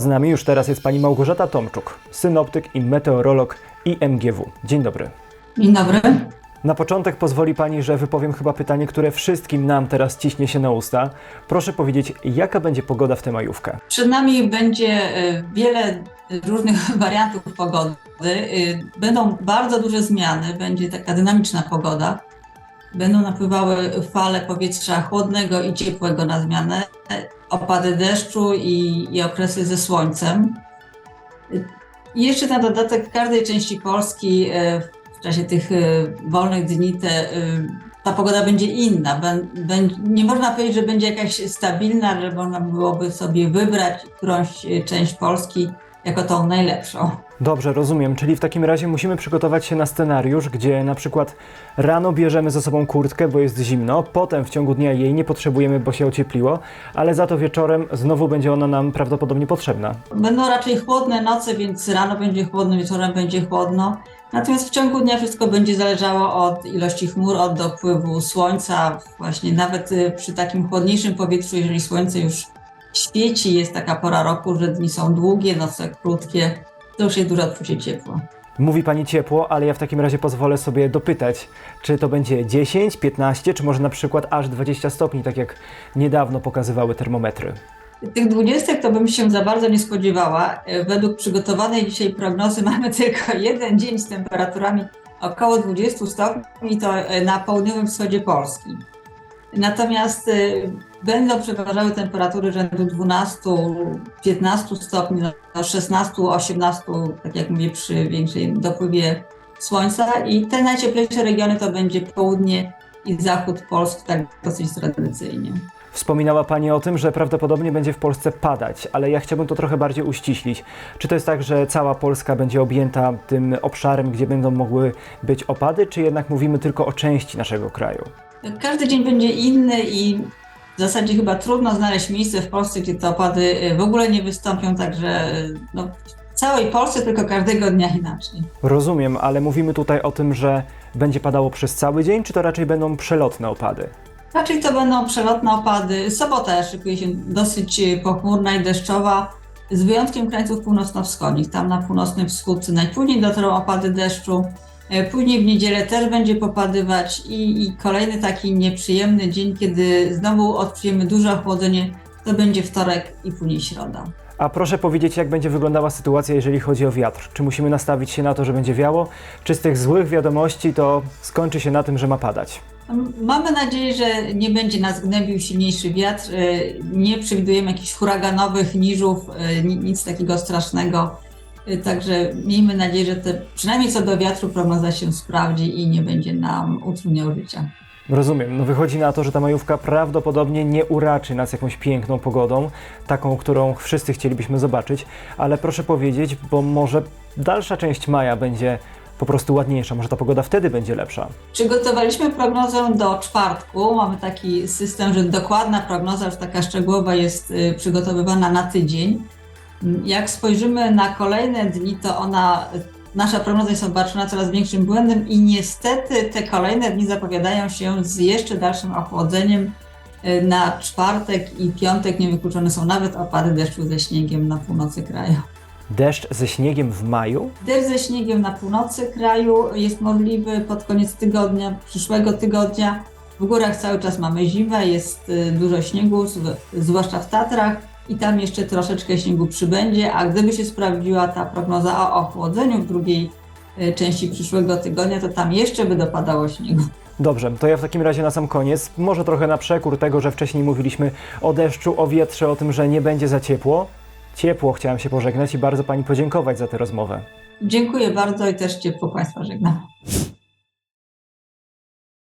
Z nami już teraz jest pani Małgorzata Tomczuk, synoptyk i meteorolog IMGW. Dzień dobry. Dzień dobry. Na początek pozwoli pani, że wypowiem chyba pytanie, które wszystkim nam teraz ciśnie się na usta. Proszę powiedzieć, jaka będzie pogoda w tę majówkę? Przed nami będzie y, wiele różnych wariantów pogody. Y, Będą bardzo duże zmiany, będzie taka dynamiczna pogoda. Będą napływały fale powietrza chłodnego i ciepłego na zmianę, opady deszczu i, i okresy ze słońcem. I jeszcze na dodatek w każdej części Polski y, w czasie tych y, wolnych dni te, y, ta pogoda będzie inna. Nie można powiedzieć, że będzie jakaś stabilna, że można byłoby sobie wybrać którąś część Polski jako tą najlepszą. Dobrze, rozumiem, czyli w takim razie musimy przygotować się na scenariusz, gdzie na przykład rano bierzemy ze sobą kurtkę, bo jest zimno, potem w ciągu dnia jej nie potrzebujemy, bo się ociepliło, ale za to wieczorem znowu będzie ona nam prawdopodobnie potrzebna. Będą raczej chłodne noce, więc rano będzie chłodno, wieczorem będzie chłodno. Natomiast w ciągu dnia wszystko będzie zależało od ilości chmur, od dopływu słońca. Właśnie nawet y, przy takim chłodniejszym powietrzu, jeżeli słońce już świeci, jest taka pora roku, że dni są długie, noce krótkie, to już jest duże odczucie ciepła. Mówi pani ciepło, ale ja w takim razie pozwolę sobie dopytać, czy to będzie 10, 15, czy może na przykład aż 20 stopni, tak jak niedawno pokazywały termometry. Tych dwudziestek to bym się za bardzo nie spodziewała. Według przygotowanej dzisiaj prognozy mamy tylko jeden dzień z temperaturami około 20 stopni, to na południowym wschodzie Polski. Natomiast e, będą przeważały temperatury rzędu 12-15 stopni, do 16-18, tak jak mówię, przy większej dopływie słońca. I te najcieplejsze regiony to będzie południe i zachód Polski, tak dosyć tradycyjnie. Wspominała Pani o tym, że prawdopodobnie będzie w Polsce padać, ale ja chciałbym to trochę bardziej uściślić. Czy to jest tak, że cała Polska będzie objęta tym obszarem, gdzie będą mogły być opady, czy jednak mówimy tylko o części naszego kraju? Każdy dzień będzie inny i w zasadzie chyba trudno znaleźć miejsce w Polsce, gdzie te opady y, w ogóle nie wystąpią, także y, no, w całej Polsce tylko każdego dnia inaczej. Rozumiem, ale mówimy tutaj o tym, że będzie padało przez cały dzień, czy to raczej będą przelotne opady? Raczej to będą przelotne opady. Sobota szykuje się dosyć y, pochmurna i deszczowa, z wyjątkiem krańców północno-wschodnich. Tam na północny wschód najpóźniej dotrą opady deszczu. E, Później w niedzielę też będzie popadywać i, i kolejny taki nieprzyjemny dzień, kiedy znowu odczujemy duże ochłodzenie, to będzie wtorek i później środa. A proszę powiedzieć, jak będzie wyglądała sytuacja, jeżeli chodzi o wiatr? Czy musimy nastawić się na to, że będzie wiało? Czy z tych złych wiadomości to skończy się na tym, że ma padać? Mamy nadzieję, że nie będzie nas gnębił silniejszy wiatr. e, Nie przewidujemy jakichś huraganowych niżów, e, ni- nic takiego strasznego. E, Także miejmy nadzieję, że te, przynajmniej co do wiatru prognoza się sprawdzi i nie będzie nam utrudniał życia. Rozumiem. No wychodzi na to, że ta majówka prawdopodobnie nie uraczy nas jakąś piękną pogodą, taką, którą wszyscy chcielibyśmy zobaczyć, ale proszę powiedzieć, bo może dalsza część maja będzie po prostu ładniejsza, może ta pogoda wtedy będzie lepsza. Przygotowaliśmy prognozę do czwartku. Mamy taki system, że dokładna prognoza, już taka szczegółowa, jest y, przygotowywana na tydzień. Jak spojrzymy na kolejne dni, to ona, nasza prognoza jest obarczona coraz większym błędem i niestety te kolejne dni zapowiadają się z jeszcze dalszym ochłodzeniem. Na czwartek i piątek niewykluczone są nawet opady deszczu ze śniegiem na północy kraju. Deszcz ze śniegiem w maju? Deszcz ze śniegiem na północy kraju jest możliwy pod koniec tygodnia, przyszłego tygodnia. W górach cały czas mamy zimę, jest y, dużo śniegu, zw- zwłaszcza w Tatrach i tam jeszcze troszeczkę śniegu przybędzie, a gdyby się sprawdziła ta prognoza o ochłodzeniu w drugiej y, części przyszłego tygodnia, to tam jeszcze by dopadało śniegu. Dobrze, to ja w takim razie na sam koniec, może trochę na przekór tego, że wcześniej mówiliśmy o deszczu, o wietrze, o tym, że nie będzie za ciepło. Ciepło chciałem się pożegnać i bardzo Pani podziękować za tę rozmowę. Dziękuję bardzo i też ciepło Państwa żegnam.